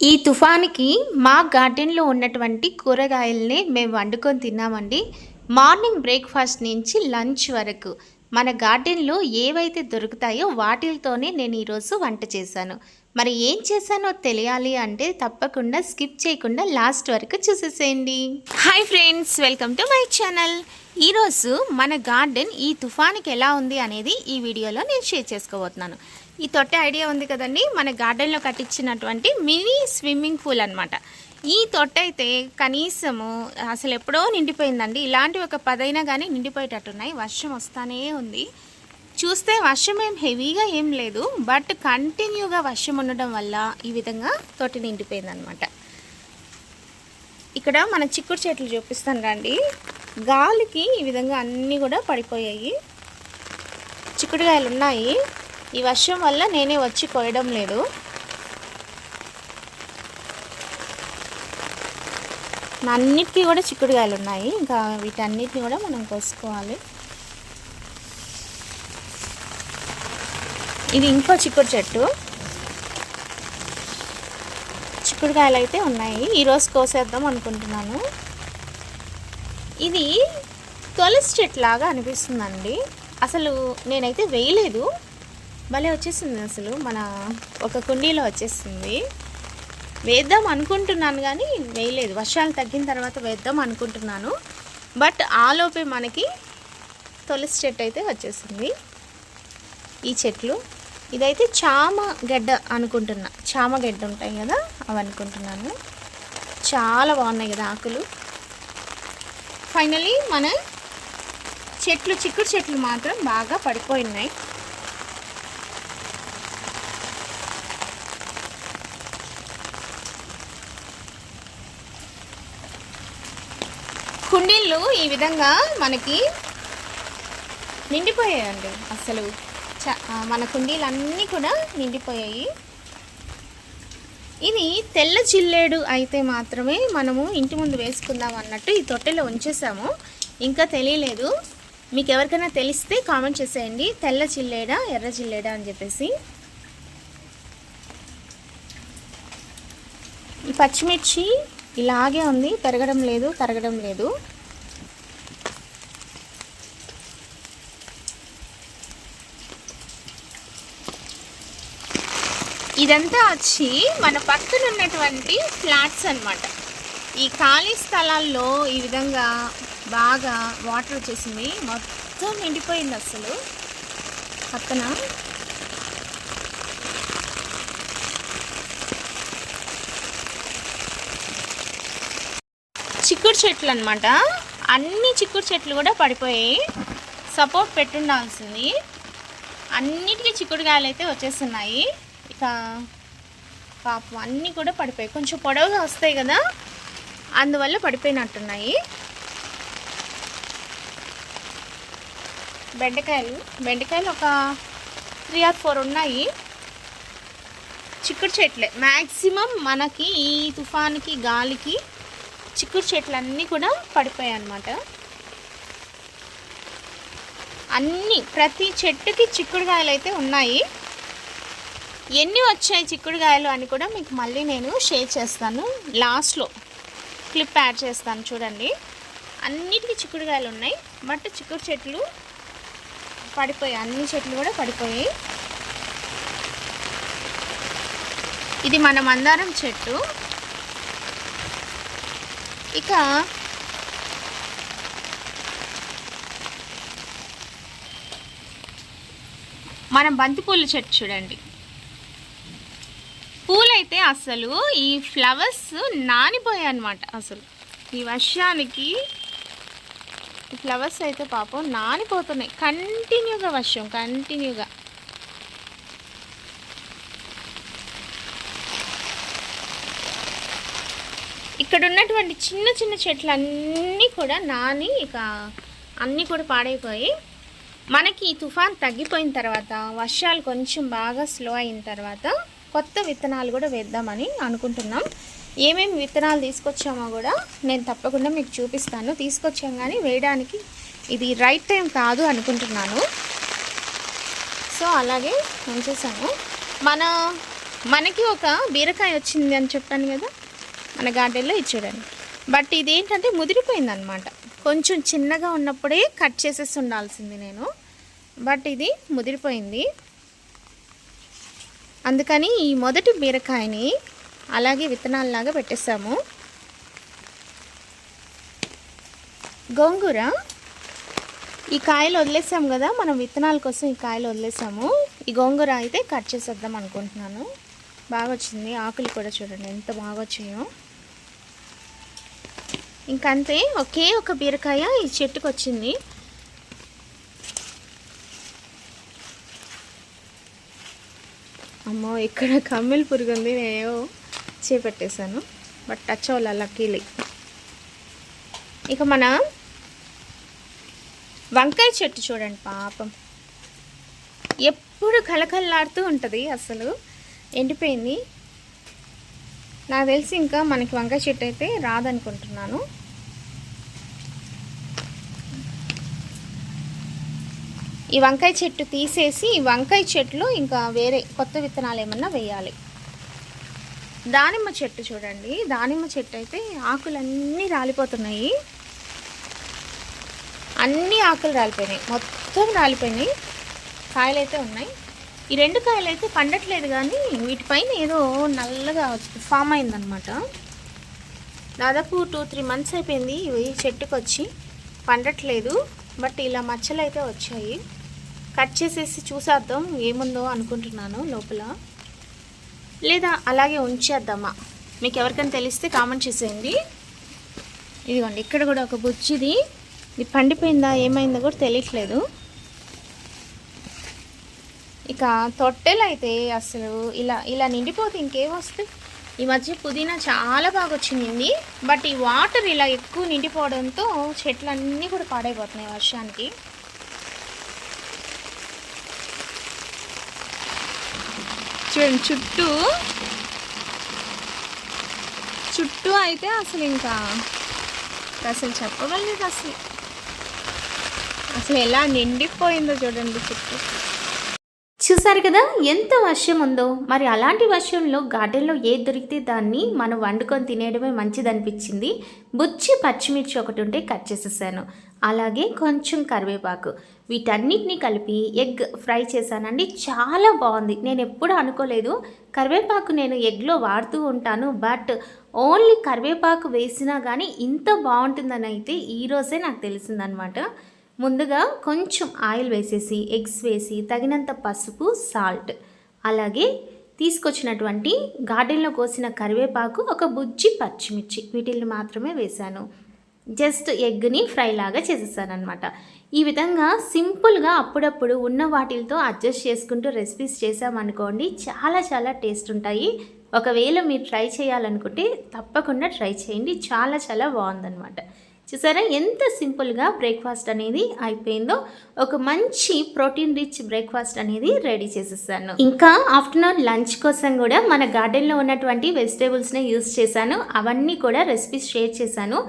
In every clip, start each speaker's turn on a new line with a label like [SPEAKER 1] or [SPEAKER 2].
[SPEAKER 1] ఈ తుఫాన్కి మా గార్డెన్లో ఉన్నటువంటి కూరగాయల్ని మేము వండుకొని తిన్నామండి. మార్నింగ్ బ్రేక్ఫాస్ట్ నుంచి లంచ్ వరకు మన గార్డెన్లో ఏవైతే దొరుకుతాయో వాటితోనే నేను ఈరోజు వంట చేశాను. మరి ఏం చేశానో తెలియాలి అంటే తప్పకుండా స్కిప్ చేయకుండా లాస్ట్ వరకు చూసేసేయండి. Hi friends welcome to my channel. ఈరోజు మన గార్డెన్ ఈ తుఫానికి ఎలా ఉంది అనేది ఈ వీడియోలో నేను షేర్ చేసుకోబోతున్నాను. ఈ తొట్టె ఐడియా ఉంది కదండి. మన గార్డెన్లో కట్టించినటువంటి మినీ స్విమ్మింగ్ పూల్ అనమాట ఈ తొట్టె అయితే కనీసము అసలు ఎప్పుడో నిండిపోయిందండి. ఇలాంటి ఒక పదైనా కానీ నిండిపోయేటట్టున్నాయి. వర్షం వస్తానే ఉంది. చూస్తే వర్షం ఏం హెవీగా ఏం లేదు. బట్ కంటిన్యూగా వర్షం ఉండడం వల్ల ఈ విధంగా తొట్టి నిండిపోయిందనమాట ఇక్కడ మన చిక్కుడు చెట్లు చూపిస్తాను రండి. గాలికి ఈ విధంగా అన్నీ కూడా పడిపోయాయి. చిక్కుడుకాయలు ఉన్నాయి ఈ వర్షం వల్ల నేనే వచ్చి కొయ్యడం లేదు. అన్నిటికీ కూడా చిక్కుడుకాయలు ఉన్నాయి. ఇంకా వీటన్నిటిని కూడా మనం కోసుకోవాలి. ఇది ఇంకో చిక్కుడు చెట్టు. చిక్కుడుకాయలు అయితే ఉన్నాయి. ఈరోజు కోసేద్దాం అనుకుంటున్నాను. ఇది తులసి చెట్టు లాగా అనిపిస్తుందండి. అసలు నేనైతే వేయలేదు. భలే వచ్చేసింది అసలు. మన ఒక కుండీలో వచ్చేసింది. వేద్దాం అనుకుంటున్నాను కానీ వేయలేదు. వర్షాలు తగ్గిన తర్వాత వేద్దాం అనుకుంటున్నాను. బట్ ఆలోపే మనకి తులసి చెట్టు అయితే వచ్చేసింది. ఈ చెట్లు. ఇదైతే చామ గడ్డ అనుకుంటున్నా. చామ గడ్డ ఉంటాయి కదా అవి అనుకుంటున్నాను. చాలా బాగున్నాయి కదా ఆకులు. ఫైనలీ మన చెట్లు చిక్కుడు చెట్లు మాత్రం బాగా పడిపోయినాయి. కుండీళ్ళు ఈ విధంగా మనకి నిండిపోయాయండి. అసలు చ మన కుండీలు అన్నీ కూడా నిండిపోయాయి. ఇది తెల్ల చిల్లేడు అయితే మాత్రమే మనము ఇంటి ముందు వేసుకుందాం అన్నట్టు ఈ తొట్టెలో ఉంచేసాము. ఇంకా తెలియలేదు. మీకు ఎవరికైనా తెలిస్తే కామెంట్ చేసేయండి. తెల్ల చిల్లేడా ఎర్ర చిల్లేడా అని చెప్పేసి. ఈ పచ్చిమిర్చి ఇలాగే ఉంది. పెరగడం లేదు తరగడం లేదు. ఇదంతా వచ్చి మన పక్కన ఉన్నటువంటి ఫ్లాట్స్ అనమాట ఈ ఖాళీ స్థలాల్లో ఈ విధంగా బాగా వాటర్ వచ్చేసింది. మొత్తం నిండిపోయింది అసలు. పక్కన చిక్కుడు చెట్లు అనమాట అన్ని చిక్కుడు చెట్లు కూడా పడిపోయాయి సపోర్ట్ పెట్టుండాల్సింది. అన్నిటికీ చిక్కుడుగాయలు అయితే వచ్చేస్తున్నాయి. పాపం అన్నీ కూడా పడిపోయాయి. కొంచెం పొడవుగా వస్తాయి కదా అందువల్ల పడిపోయినట్టున్నాయి. బెండకాయలు బెండకాయలు ఒక త్రీ ఆర్ ఫోర్ ఉన్నాయి. చిక్కుడు చెట్లే. మ్యాక్సిమం మనకి ఈ తుఫాన్కి గాలికి చిక్కుడు చెట్లు అన్నీ కూడా పడిపోయాయి అన్నమాట అన్నీ ప్రతి చెట్టుకి చిక్కుడుకాయలు అయితే ఉన్నాయి. ఎన్ని వచ్చాయి చిక్కుడుకాయలు అని కూడా మీకు మళ్ళీ నేను షేర్ చేస్తాను. లాస్ట్లో క్లిప్ యాడ్ చేస్తాను చూడండి. అన్నిటికీ చిక్కుడుకాయలు ఉన్నాయి. బట్ చిక్కుడు చెట్లు పడిపోయాయి. అన్ని చెట్లు కూడా పడిపోయాయి. ఇది మన మందారం చెట్టు. ఇక మనం బంతిపూల చెట్టు చూడండి. పూలైతే అసలు ఈ ఫ్లవర్స్ నానిపోయాయి అనమాట అసలు. ఈ వర్షానికి ఈ ఫ్లవర్స్ అయితే పాపం నానిపోతున్నాయి. కంటిన్యూగా వర్షం కంటిన్యూగా. ఇక్కడ ఉన్నటువంటి చిన్న చిన్న చెట్లన్నీ కూడా నాని ఇక అన్నీ కూడా పాడైపోయి మనకి ఈ తుఫాన్ తగ్గిపోయిన తర్వాత వర్షాలు కొంచెం బాగా స్లో అయిన తర్వాత కొత్త విత్తనాలు కూడా వేద్దామని అనుకుంటున్నాం. ఏమేమి విత్తనాలు తీసుకొచ్చామో కూడా నేను తప్పకుండా మీకు చూపిస్తాను. తీసుకొచ్చాం కానీ వేయడానికి ఇది రైట్ టైం కాదు అనుకుంటున్నాను. సో అలాగే ఉంచేసాను మన మనకి ఒక బీరకాయ వచ్చింది అని చెప్పాను కదా? మన గార్డెన్లో ఇది చూడండి. బట్ ఇదేంటంటే ముదిరిపోయింది అనమాట కొంచెం చిన్నగా ఉన్నప్పుడే కట్ చేసేసి ఉండాల్సింది నేను. బట్ ఇది ముదిరిపోయింది. అందుకని ఈ మొదటి బీరకాయని అలాగే విత్తనాలలాగా పెట్టేసాము గోంగూర. ఈ కాయలు వదిలేసాము కదా మనం విత్తనాల కోసం ఈ కాయలు వదిలేసాము. ఈ గోంగూర అయితే కట్ చేసేద్దాం అనుకుంటున్నాను. బాగా వచ్చింది ఆకులు కూడా చూడండి ఎంత బాగా వచ్చాయో ఇంకంతే ఒకే ఒక బీరకాయ ఈ చెట్టుకు వచ్చింది అమ్మో ఇక్కడ కమ్మిల్ పురుగు ఉంది నేను చేపట్టేశాను. బట్ టచ్ అవ్వాలి లక్కీలీ ఇక మన వంకాయ చెట్టు చూడండి పాపం. ఎప్పుడు కలకల్లాడుతూ ఉంటుంది అసలు. ఎండిపోయింది. నాకు తెలిసి ఇంకా మనకి వంకాయ చెట్టు అయితే రాదనుకుంటున్నాను. ఈ వంకాయ చెట్టు తీసేసి ఈ వంకాయ చెట్లు ఇంకా వేరే కొత్త విత్తనాలు ఏమన్నా వేయాలి. దానిమ్మ చెట్టు చూడండి. దానిమ్మ చెట్టు అయితే ఆకులన్నీ రాలిపోతున్నాయి. అన్ని ఆకులు రాలిపోయినాయి. మొత్తం రాలిపోయినాయి. కాయలు అయితే ఉన్నాయి. ఈ రెండు కాయలు అయితే పండట్లేదు కానీ వీటిపైన ఏదో నల్లగా ఫామ్ అయిందనమాట దాదాపు టూ త్రీ మంత్స్ అయిపోయింది ఇవి చెట్టుకు వచ్చి పండట్లేదు. బట్ ఇలా మచ్చలు అయితే వచ్చాయి. కట్ చేసేసి చూసేద్దాం ఏముందో అనుకుంటున్నాను లోపల. లేదా అలాగే ఉంచేద్దామా? మీకు ఎవరికైనా తెలిస్తే కామెంట్ చేసేయండి. ఇదిగోండి ఇక్కడ కూడా ఒక బుజ్జిది. ఇది పండిపోయిందా ఏమైందో కూడా తెలియట్లేదు. ఇక తొట్టెలు అయితే అసలు ఇలా ఇలా నిండిపోతే ఇంకేం వస్తాయి? ఈ మధ్య పుదీనా చాలా బాగా వచ్చింది బట్ ఈ వాటర్ ఇలా ఎక్కువ నిండిపోవడంతో చెట్లన్నీ కూడా పాడైపోతున్నాయి వర్షానికి. చూడండి చుట్టూ. చుట్టూ అయితే అసలు ఇంకా అసలు చెప్పగలేదు అసలు. అసలు ఎలా నిండిపోయిందో చూడండి చుట్టూ. చూసారు కదా? ఎంత వర్షం ఉందో. మరి అలాంటి వర్షంలో గార్డెన్లో ఏది దొరికితే దాన్ని మనం వండుకొని తినేయడమే మంచిదనిపించింది. బుచ్చి పచ్చిమిర్చి ఒకటి ఉంటే కట్ చేసేసాను. అలాగే కొంచెం కరివేపాకు. వీటన్నిటిని కలిపి ఎగ్ ఫ్రై చేశానండి. చాలా బాగుంది. నేను ఎప్పుడు అనుకోలేదు. కరివేపాకు నేను ఎగ్లో వాడుతూ ఉంటాను. బట్ ఓన్లీ కరివేపాకు వేసినా కానీ ఇంత బాగుంటుందని అయితే ఈరోజే నాకు తెలిసిందనమాట. ముందుగా కొంచెం ఆయిల్ వేసేసి ఎగ్స్ వేసి తగినంత పసుపు సాల్ట్ అలాగే తీసుకొచ్చినటువంటి గార్డెన్లో కోసిన కరివేపాకు ఒక బుజ్జి పచ్చిమిర్చి వీటిల్ని మాత్రమే వేశాను. జస్ట్ ఎగ్ని ఫ్రై లాగా చేసేసానమాట ఈ విధంగా సింపుల్గా అప్పుడప్పుడు ఉన్న వాటిలతో అడ్జస్ట్ చేసుకుంటూ రెసిపీస్ చేసామనుకోండి చాలా చాలా టేస్ట్ ఉంటాయి. ఒకవేళ మీరు ట్రై చేయాలనుకుంటే తప్పకుండా ట్రై చేయండి చాలా చాలా బాగుందన్నమాట. చూసారా? ఎంత సింపుల్గా బ్రేక్ఫాస్ట్ అనేది అయిపోయిందో ఒక మంచి ప్రోటీన్ రిచ్ బ్రేక్ఫాస్ట్ అనేది రెడీ చేసేసాను. ఇంకా ఆఫ్టర్నూన్ లంచ్ కోసం కూడా మన గార్డెన్లో ఉన్నటువంటి వెజిటేబుల్స్ని యూస్ చేశాను. అవన్నీ కూడా రెసిపీస్ షేర్ చేశాను.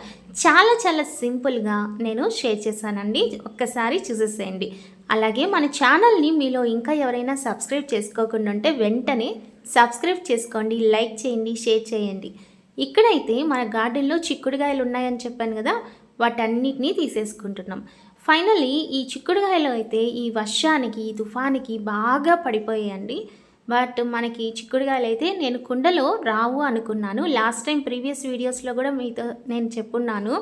[SPEAKER 1] చాలా చాలా సింపుల్గా నేను షేర్ చేశానండి. ఒక్కసారి చూసేసేయండి. అలాగే మన ఛానల్ని మీలో ఇంకా ఎవరైనా సబ్స్క్రైబ్ చేసుకోకుండా ఉంటే వెంటనే సబ్స్క్రైబ్ చేసుకోండి లైక్ చేయండి షేర్ చేయండి. ఇక్కడైతే మన గార్డెన్లో చిక్కుడుగాయలు ఉన్నాయని చెప్పాను కదా వాటన్నిటినీ తీసేసుకుంటున్నాం. ఫైనలీ ఈ చిక్కుడుగాయలు అయితే ఈ వర్షానికి ఈ తుఫానికి బాగా పడిపోయాయండి. బట్ మనకి చిక్కుడుగాయలు అయితే నేను కుండలో రావు అనుకున్నాను. లాస్ట్ టైం ప్రీవియస్ వీడియోస్లో కూడా మీతో నేను చెప్పున్నాను.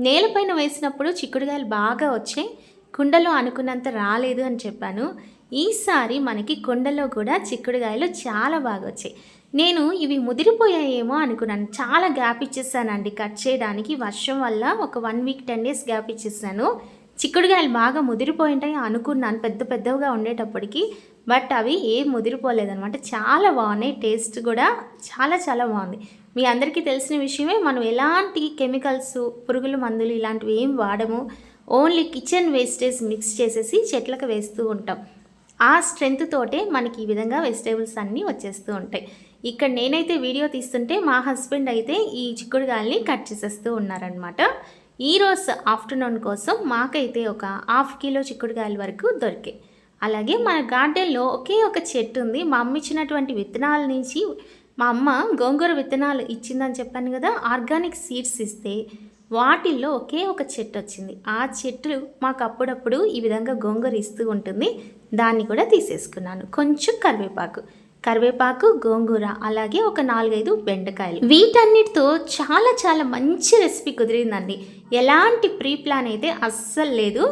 [SPEAKER 1] నేలపైన వేసినప్పుడు చిక్కుడుగాయలు బాగా వచ్చాయి. కుండలో అనుకున్నంత రాలేదు అని చెప్పాను. ఈసారి మనకి కుండలో కూడా చిక్కుడుగాయలు చాలా బాగా వచ్చాయి. నేను ఇవి ముదిరిపోయాయేమో అనుకున్నాను. చాలా గ్యాప్ ఇచ్చేసానండి. కట్ చేయడానికి వర్షం వల్ల ఒక one week ten days gap ఇచ్చేసాను. చిక్కుడుగాయలు బాగా ముదిరిపోయింటాయి అనుకున్నాను. పెద్ద పెద్దవిగా ఉండేటప్పటికి. బట్ అవి ఏం ముదిరిపోలేదనమాట చాలా బాగున్నాయి. టేస్ట్ కూడా చాలా చాలా బాగుంది. మీ అందరికీ తెలిసిన విషయమే మనం ఎలాంటి కెమికల్స్ పురుగుల మందులు ఇలాంటివి ఏం వాడము. ఓన్లీ కిచెన్ వేస్టేజ్ మిక్స్ చేసేసి చెట్లకు వేస్తూ ఉంటాం. ఆ స్ట్రెంగ్త్ తోటే మనకి ఈ విధంగా వెజిటేబుల్స్ అన్నీ వచ్చేస్తూ ఉంటాయి. ఇక్కడ నేనైతే వీడియో తీస్తుంటే మా హస్బెండ్ అయితే ఈ చిక్కుడుగాయల్ని కట్ చేసేస్తూ ఉన్నారనమాట ఈరోజు ఆఫ్టర్నూన్ కోసం మాకైతే ఒక హాఫ్ కిలో చిక్కుడుగాయల వరకు దొరికాయి అలాగే మన గార్డెన్లో ఒకే ఒక చెట్టు ఉంది. మా అమ్మ ఇచ్చినటువంటి విత్తనాల నుంచి మా అమ్మ గోంగూర విత్తనాలు ఇచ్చిందని చెప్పాను కదా ఆర్గానిక్ సీడ్స్ ఇస్తే వాటిల్లో ఒకే ఒక చెట్టు వచ్చింది. ఆ చెట్టు మాకు అప్పుడప్పుడు ఈ విధంగా గోంగూర ఇస్తూ ఉంటుంది. దాన్ని కూడా తీసేసుకున్నాను. కొంచెం కరివేపాకు. కరివేపాకు గోంగూర అలాగే ఒక నాలుగైదు బెండకాయలు. వీటన్నిటితో చాలా చాలా మంచి రెసిపీ కుదిరిందండి. ఎలాంటి ప్రీ ప్లాన్ అయితే అస్సలు లేదు.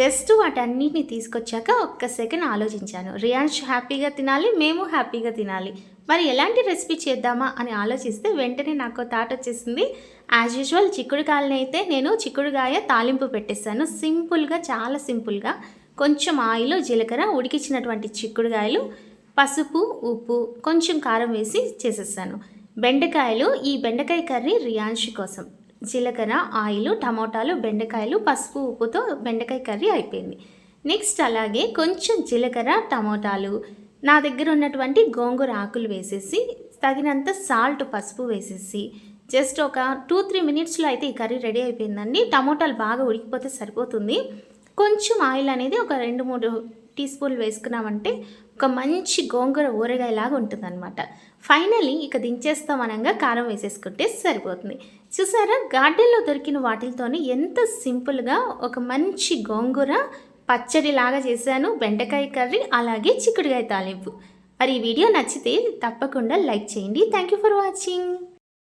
[SPEAKER 1] జస్ట్ వాటన్నిటిని తీసుకొచ్చాక ఒక్క సెకండ్ ఆలోచించాను. రియాన్ష్ హ్యాపీగా తినాలి మేము హ్యాపీగా తినాలి. మరి ఎలాంటి రెసిపీ చేద్దామా అని ఆలోచిస్తే వెంటనే నాకు థాట్ వచ్చేసింది. యాజ్ యూజువల్ చిక్కుడుకాయలని అయితే నేను చిక్కుడుకాయ తాలింపు పెట్టేస్తాను సింపుల్గా చాలా సింపుల్గా. కొంచెం ఆయిల్ జీలకర్ర ఉడికించినటువంటి చిక్కుడుకాయలు పసుపు ఉప్పు కొంచెం కారం వేసి చేసేసాను. బెండకాయలు ఈ బెండకాయ కర్రీ రియాన్షి కోసం. జీలకర్ర ఆయిల్ టమోటాలు బెండకాయలు పసుపు ఉప్పుతో బెండకాయ కర్రీ అయిపోయింది. నెక్స్ట్ అలాగే కొంచెం జీలకర్ర టమోటాలు నా దగ్గర ఉన్నటువంటి గోంగూర ఆకులు వేసేసి తగినంత సాల్ట్ పసుపు వేసేసి జస్ట్ ఒక టూ త్రీ మినిట్స్లో అయితే ఈ కర్రీ రెడీ అయిపోయిందండి. టమోటాలు బాగా ఉడికిపోతే సరిపోతుంది. కొంచెం ఆయిల్ అనేది ఒక రెండు మూడు టీ స్పూన్లు వేసుకున్నామంటే ఒక మంచి గోంగూర ఊరగాయలాగా ఉంటుందన్నమాట. ఫైనలీ ఇక దించేస్తాం అనగా కారం వేసేసుకుంటే సరిపోతుంది. చూసారా? గార్డెన్లో దొరికిన వాటితోనే ఎంత సింపుల్గా ఒక మంచి గోంగూర పచ్చడి లాగా చేశాను. బెండకాయ కర్రీ అలాగే చిక్కుడుకాయ తాలింపు. మరి ఈ వీడియో నచ్చితే తప్పకుండా లైక్ చేయండి. Thank you for watching.